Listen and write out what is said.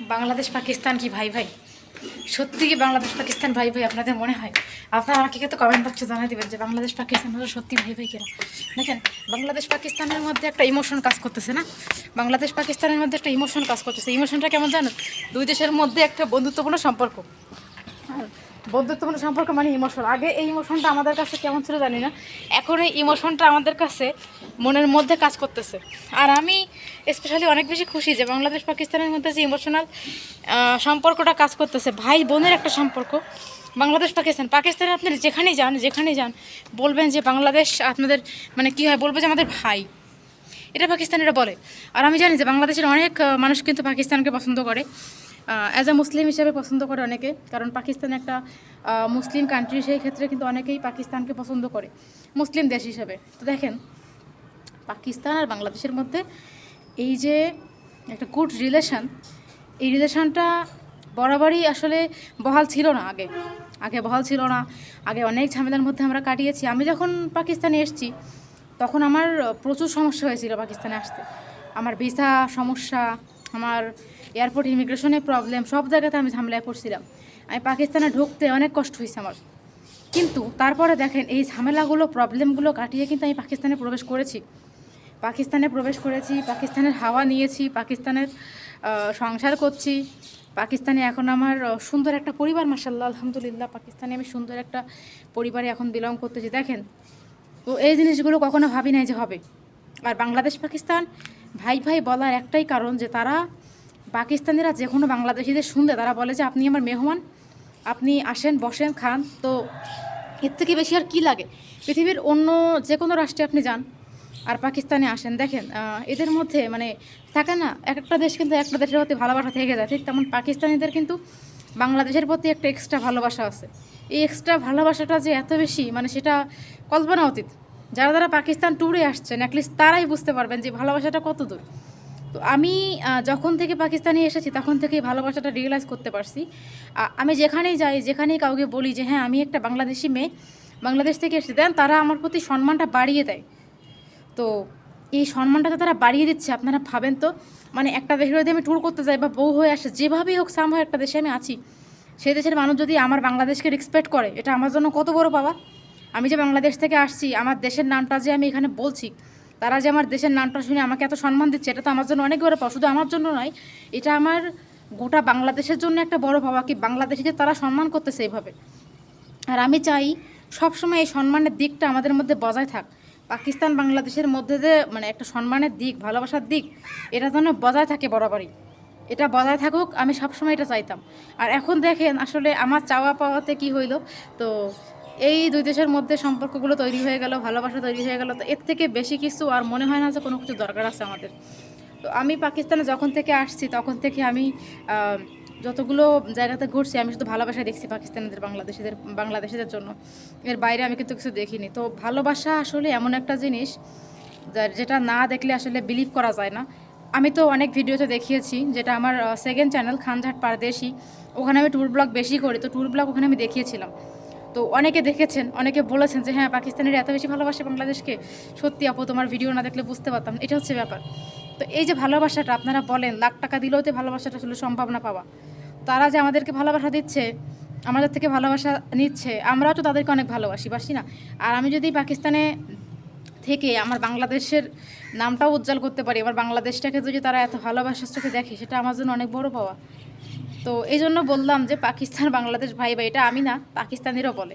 বাংলাদেশ, পাকিস্তান কি ভাই ভাই? সত্যি কি বাংলাদেশ, পাকিস্তান ভাই ভাই আপনাদের মনে হয়? আপনারা আমাকে কিন্তু কমেন্ট বক্সে জানাই দেবেন যে বাংলাদেশ, পাকিস্তান হলো সত্যি ভাই ভাই কিনা। দেখেন, বাংলাদেশ, পাকিস্তানের মধ্যে একটা ইমোশন কাজ করতেছে না? বাংলাদেশ, পাকিস্তানের মধ্যে একটা ইমোশন কাজ করতেছে। ইমোশনটা কেমন জানো দুই দেশের মধ্যে একটা বন্ধুত্বপূর্ণ সম্পর্ক। আর বন্ধুত্বপূর্ণ সম্পর্ক মানে ইমোশন আগে এই ইমোশনটা আমাদের কাছে কেমন ছিল জানি না। এখন এই ইমোশনটা আমাদের কাছে মনের মধ্যে কাজ করতেছে। আর আমি স্পেশালি অনেক বেশি খুশি যে বাংলাদেশ পাকিস্তানের মধ্যে যে ইমোশনাল সম্পর্কটা কাজ করতেছে। ভাই বোনের একটা সম্পর্ক। বাংলাদেশ পাকিস্তান, পাকিস্তানে আপনি যেখানেই যান যেখানেই যান, বলবেন যে বাংলাদেশ আপনাদের মানে কী হয়, বলবে যে আমাদের ভাই। এটা পাকিস্তানিরা বলে। আর আমি জানি যে বাংলাদেশের অনেক মানুষ কিন্তু পাকিস্তানকে পছন্দ করে। অ্যাজ আ মুসলিম হিসেবে পছন্দ করে অনেকে, কারণ পাকিস্তান একটা মুসলিম কান্ট্রি সেই ক্ষেত্রে কিন্তু অনেকেই পাকিস্তানকে পছন্দ করে, মুসলিম দেশ হিসেবে। তো দেখেন, পাকিস্তান আর বাংলাদেশের মধ্যে এই যে একটা গুড রিলেশন এই রিলেশনটা বরাবরই আসলে বহাল ছিল না আগে। আগে বহাল ছিল না, আগে অনেক ঝামেলার মধ্যে আমরা কাটিয়েছি। আমি যখন পাকিস্তানে এসেছি, তখন আমার প্রচুর সমস্যা হয়েছিল পাকিস্তানে আসতে। আমার ভিসা সমস্যা, আমার এয়ারপোর্ট ইমিগ্রেশনের প্রবলেম সব জায়গাতে আমি ঝামেলায় পড়ছিলাম। আমি পাকিস্তানে ঢুকতে অনেক কষ্ট হয়েছে আমার। কিন্তু তারপরে দেখেন, এই ঝামেলাগুলো প্রবলেমগুলো কাটিয়ে কিন্তু আমি পাকিস্তানে প্রবেশ করেছি। পাকিস্তানে প্রবেশ করেছি, পাকিস্তানের হাওয়া নিয়েছি, পাকিস্তানের সংসার করছি। পাকিস্তানে এখন আমার সুন্দর একটা পরিবার মাসাল্লাহ আলহামদুলিল্লাহ, পাকিস্তানে আমি সুন্দর একটা পরিবারে এখন বিলং করতেছি। দেখেন, তো এই জিনিসগুলো কখনো ভাবি নাই যে হবে। আর বাংলাদেশ, পাকিস্তান, ভাই ভাই বলার একটাই কারণ যে তারা পাকিস্তানিরা যে কোনো বাংলাদেশিদের শুনলে তারা বলে যে, আপনি আমার মেহমান, আপনি আসেন, বসেন, খান। তো এর থেকে বেশি আর কি লাগে? পৃথিবীর অন্য যে কোনো রাষ্ট্রে আপনি যান আর পাকিস্তানে আসেন। দেখেন এদের মধ্যে মানে থাকে না এক একটা দেশ কিন্তু একটা দেশের প্রতি ভালোবাসা থেকে যায়। ঠিক তেমন পাকিস্তানিদের কিন্তু বাংলাদেশের প্রতি একটা এক্সট্রা ভালোবাসা আছে। এই এক্সট্রা ভালোবাসাটা যে এত বেশি মানে সেটা কল্পনা অতীত। যারা যারা পাকিস্তান ট্যুরে আসছেন অ্যাটলিস্ট তারাই বুঝতে পারবেন যে ভালোবাসাটা কত দূর। তো আমি যখন থেকে পাকিস্তানে এসেছি তখন থেকেই ভালোবাসাটা রিয়েলাইজ করতে পারছি। আমি যেখানেই যাই, যেখানেই কাউকে বলি যে হ্যাঁ আমি একটা বাংলাদেশি মেয়ে, বাংলাদেশ থেকে এসেছি। দেন তারা আমার প্রতি সম্মানটা বাড়িয়ে দেয়। তো এই সম্মানটা যে তারা বাড়িয়ে দিচ্ছে, আপনারা ভাবেন তো? মানে একটা দেশের যদি আমি ট্যুর করতে যাই বা বউ হয়ে আসে, যেভাবেই হোক সাম একটা দেশে আমি আছি। সেই দেশের মানুষ যদি আমার বাংলাদেশকে রেসপেক্ট করে, এটা আমার জন্য কত বড় পাওয়া? আমি যে বাংলাদেশ থেকে আসছি, আমার দেশের নামটা যে আমি এখানে বলছি তারা যে আমার দেশের নামটা শুনে আমাকে এত সম্মান দিচ্ছে, এটা তো আমার জন্য অনেক বড় পাওয়া শুধু আমার জন্য নয়, এটা আমার গোটা বাংলাদেশের জন্য একটা বড় পাওয়া কি বাংলাদেশিদের তারা সম্মান করতেছে এইভাবে। আর আমি চাই সবসময় এই সম্মানের দিকটা আমাদের মধ্যে বজায় থাক। পাকিস্তান বাংলাদেশের মধ্যে যে মানে একটা সম্মানের দিক, ভালোবাসার দিক, এটা যেন বজায় থাকে বরাবরই। এটা বজায় থাকুক, আমি সবসময় এটা চাইতাম। আর এখন দেখেন, আসলে আমার চাওয়া পাওয়াতে কি হইল, তো এই দুই দেশের মধ্যে সম্পর্কগুলো তৈরি হয়ে গেল, ভালোবাসা তৈরি হয়ে গেল। তো এর থেকে বেশি কিছু আর মনে হয় না যে কোনো কিছু দরকার আছে আমাদের। তো আমি পাকিস্তানে যখন থেকে আসছি, তখন থেকে আমি যতগুলো জায়গাতে ঘুরছি, আমি শুধু ভালোবাসা দেখছি পাকিস্তানিদের, বাংলাদেশিদের বাংলাদেশিদের জন্য। এর বাইরে আমি কিন্তু কিছু দেখিনি। তো ভালোবাসা আসলে এমন একটা জিনিস যেটা না দেখলে আসলে বিলিভ করা যায় না। আমি তো অনেক ভিডিওতে দেখিয়েছি, যেটা আমার সেকেন্ড চ্যানেল খানঝাট পারদেশি। ওখানে আমি ট্যুর ব্লগ বেশি করি, তো ট্যুর ব্লগ ওখানে আমি দেখিয়েছিলাম। তো অনেকে দেখেছেন, অনেকে বলেছেন যে হ্যাঁ পাকিস্তানের এত বেশি ভালোবাসে বাংলাদেশকে। সত্যি আপু, তোমার ভিডিও না দেখলে বুঝতে পারতাম, এটা হচ্ছে ব্যাপার। তো এই যে ভালোবাসাটা, আপনারা বলেন, লাখ টাকা দিলেও তো ভালোবাসাটা আসলে সম্ভব না পাওয়া। তারা যে আমাদেরকে ভালোবাসা দিচ্ছে, আমাদের থেকে ভালোবাসা নিচ্ছে, আমরাও তো তাদেরকে অনেক ভালোবাসি, বাসি না? আর আমি যদি পাকিস্তানে থেকে আমার বাংলাদেশের নামটাও উজ্জ্বল করতে পারি। আমার বাংলাদেশটাকে যদি তারা এত ভালোবাসার চোখে দেখে, সেটা আমার জন্য অনেক বড় পাওয়া। তো এই জন্য বললাম যে, পাকিস্তান, বাংলাদেশ ভাই ভাই এটা আমি না, পাকিস্তানিরও বলে।